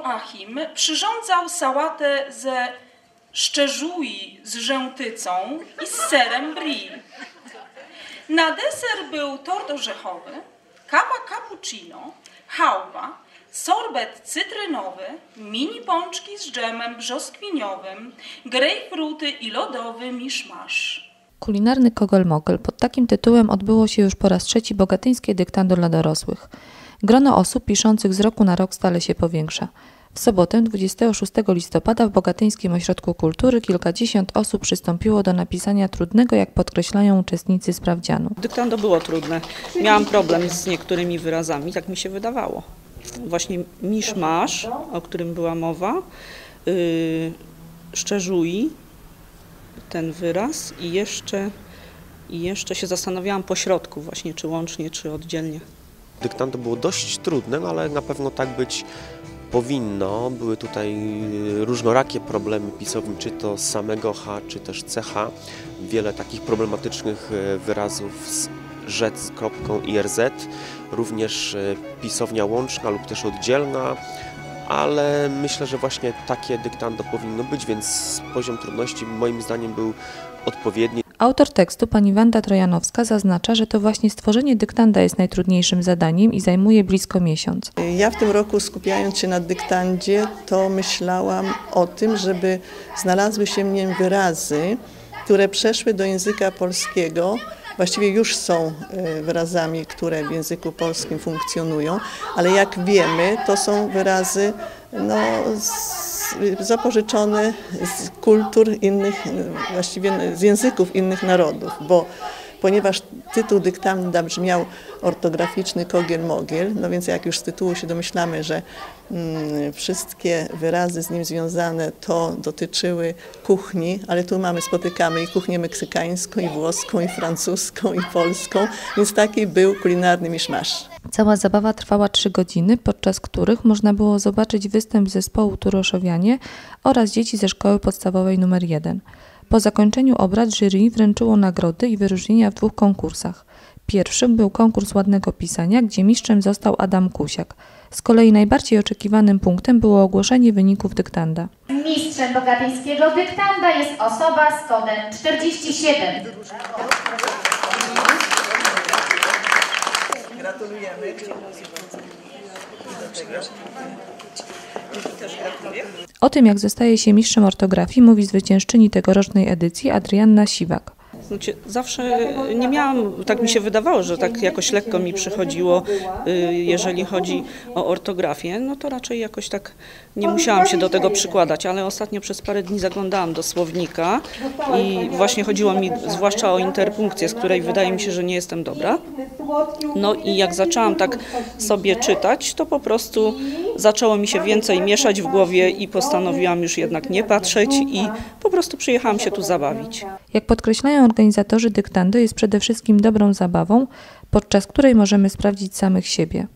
Joachim przyrządzał sałatę ze szczerzui z rzętycą i z serem brie. Na deser był tort orzechowy, kawa cappuccino, chałwa, sorbet cytrynowy, mini pączki z dżemem brzoskwiniowym, grejpfruty i lodowy miszmasz. Kulinarny kogel-mogel pod takim tytułem odbyło się już po raz trzeci bogatyńskie dyktando dla dorosłych. Grono osób piszących z roku na rok stale się powiększa. W sobotę 26 listopada w Bogatyńskim Ośrodku Kultury kilkadziesiąt osób przystąpiło do napisania trudnego, jak podkreślają uczestnicy sprawdzianu. Dyktando było trudne. Miałam problem z niektórymi wyrazami, tak mi się wydawało. Właśnie miszmasz, o którym była mowa, yy, szczerzui, ten wyraz i jeszcze, i jeszcze się zastanawiałam po środku właśnie, czy łącznie, czy oddzielnie. Dyktando było dość trudne, no ale na pewno tak być powinno. Były tutaj różnorakie problemy pisowni, czy to samego H, czy też CH. Wiele takich problematycznych e, wyrazów z rzec z kropką i RZ. Również e, pisownia łączna lub też oddzielna. Ale myślę, że właśnie takie dyktando powinno być, więc poziom trudności moim zdaniem był odpowiedni. Autor tekstu, pani Wanda Trojanowska, zaznacza, że to właśnie stworzenie dyktanda jest najtrudniejszym zadaniem i zajmuje blisko miesiąc. Ja w tym roku skupiając się na dyktandzie, to myślałam o tym, żeby znalazły się w nim wyrazy, które przeszły do języka polskiego, właściwie już są e, wyrazami, które w języku polskim funkcjonują, ale jak wiemy, to są wyrazy no, z, zapożyczone z kultur innych, właściwie z języków innych narodów, bo ponieważ tytuł dyktanda brzmiał ortograficzny kogiel-mogiel, no więc jak już z tytułu się domyślamy, że mm, wszystkie wyrazy z nim związane to dotyczyły kuchni, ale tu mamy, spotykamy i kuchnię meksykańską, i włoską, i francuską, i polską, więc taki był kulinarny miszmasz. Cała zabawa trwała trzy godziny, podczas których można było zobaczyć występ zespołu Turoszowianie oraz dzieci ze szkoły podstawowej nr 1. Po zakończeniu obrad jury wręczyło nagrody i wyróżnienia w dwóch konkursach. Pierwszym był konkurs ładnego pisania, gdzie mistrzem został Adam Kusiak. Z kolei najbardziej oczekiwanym punktem było ogłoszenie wyników dyktanda. Mistrzem bogatyńskiego dyktanda jest osoba z kodem 47. Gratulujemy. O tym, jak zostaje się mistrzem ortografii, mówi zwyciężczyni tegorocznej edycji Adrianna Siwak. Znaczy, zawsze nie miałam, tak mi się wydawało, że tak jakoś lekko mi przychodziło, y, jeżeli chodzi o ortografię, no to raczej jakoś tak nie musiałam się do tego przykładać, ale ostatnio przez parę dni zaglądałam do słownika i właśnie chodziło mi zwłaszcza o interpunkcję, z której wydaje mi się, że nie jestem dobra. No i jak zaczęłam tak sobie czytać, to po prostu zaczęło mi się więcej mieszać w głowie i postanowiłam już jednak nie patrzeć i po prostu przyjechałam się tu zabawić. Jak podkreślają organizatorzy dyktando jest przede wszystkim dobrą zabawą, podczas której możemy sprawdzić samych siebie.